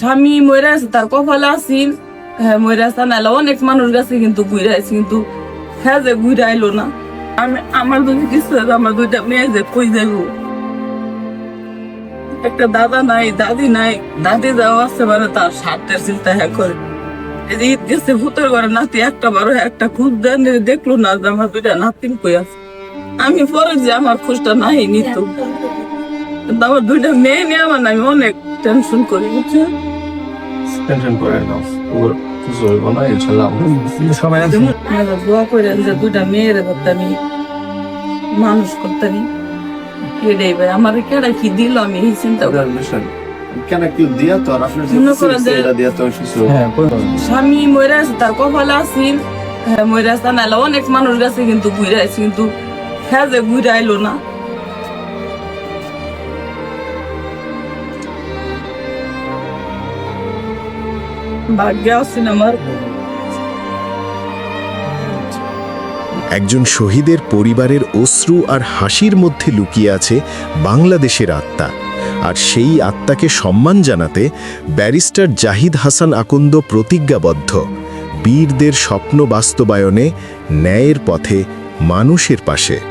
স্বামী মরে আছে, তার কপালে আসিল হ্যাঁ মরে আছে, নাহলে অনেক মানুষ গেছে কিন্তু ঘুরে আছে, কিন্তু হ্যাঁ যে ঘুরে আইলো না। আমি, আমার যদি কিছু আমার দুইটা মেয়ে যে কই যাইব? একটা দাদা নাই, দাদি নাই, দাদি যাওয়া আছে মানে তার স্বার্থের চিন্তা হ্যাঁ করে। ঈদ গেছে, ভূতের ঘরে নাতি একটা বারো, একটা খুঁজ দেন দেখল না যে আমার দুইটা নাতিন কই আছে। আমি পরে যে আমার খোঁজটা নাই নিত আমার দুইটা মেয়ে নিয়ে আমার না আমি অনেক টেনশন করি বুঝছ টেনশন করে নাও ওর কিছু হইব না ইনশাল্লাহ সবাই আছে। দোয়া করেন যে দুইটা মেয়ের আমি মানুষ করতাম এটাই ভাই? আমার কেডা কি দিল? আমি এই চিন্তা করি। কেন কেউ দিয়া তো আর আপনার দিয়া তো হ্যাঁ স্বামী মরে আছে তার কপালে আসিল হ্যাঁ মরে আছে নাহলে অনেক মানুষ গেছে কিন্তু ঘুরে আছে কিন্তু হ্যাঁ যে ঘুরে আইলো না। একজন শহীদের পরিবারের অশ্রু আর হাসির মধ্যে লুকিয়ে আছে বাংলাদেশের আত্মা। আর সেই আত্মাকে সম্মান জানাতে ব্যারিস্টার জাহিদ হাসান আকন্দ প্রতিজ্ঞাবদ্ধ। বীরদের স্বপ্ন বাস্তবায়নে ন্যায়ের পথে মানুষের পাশে।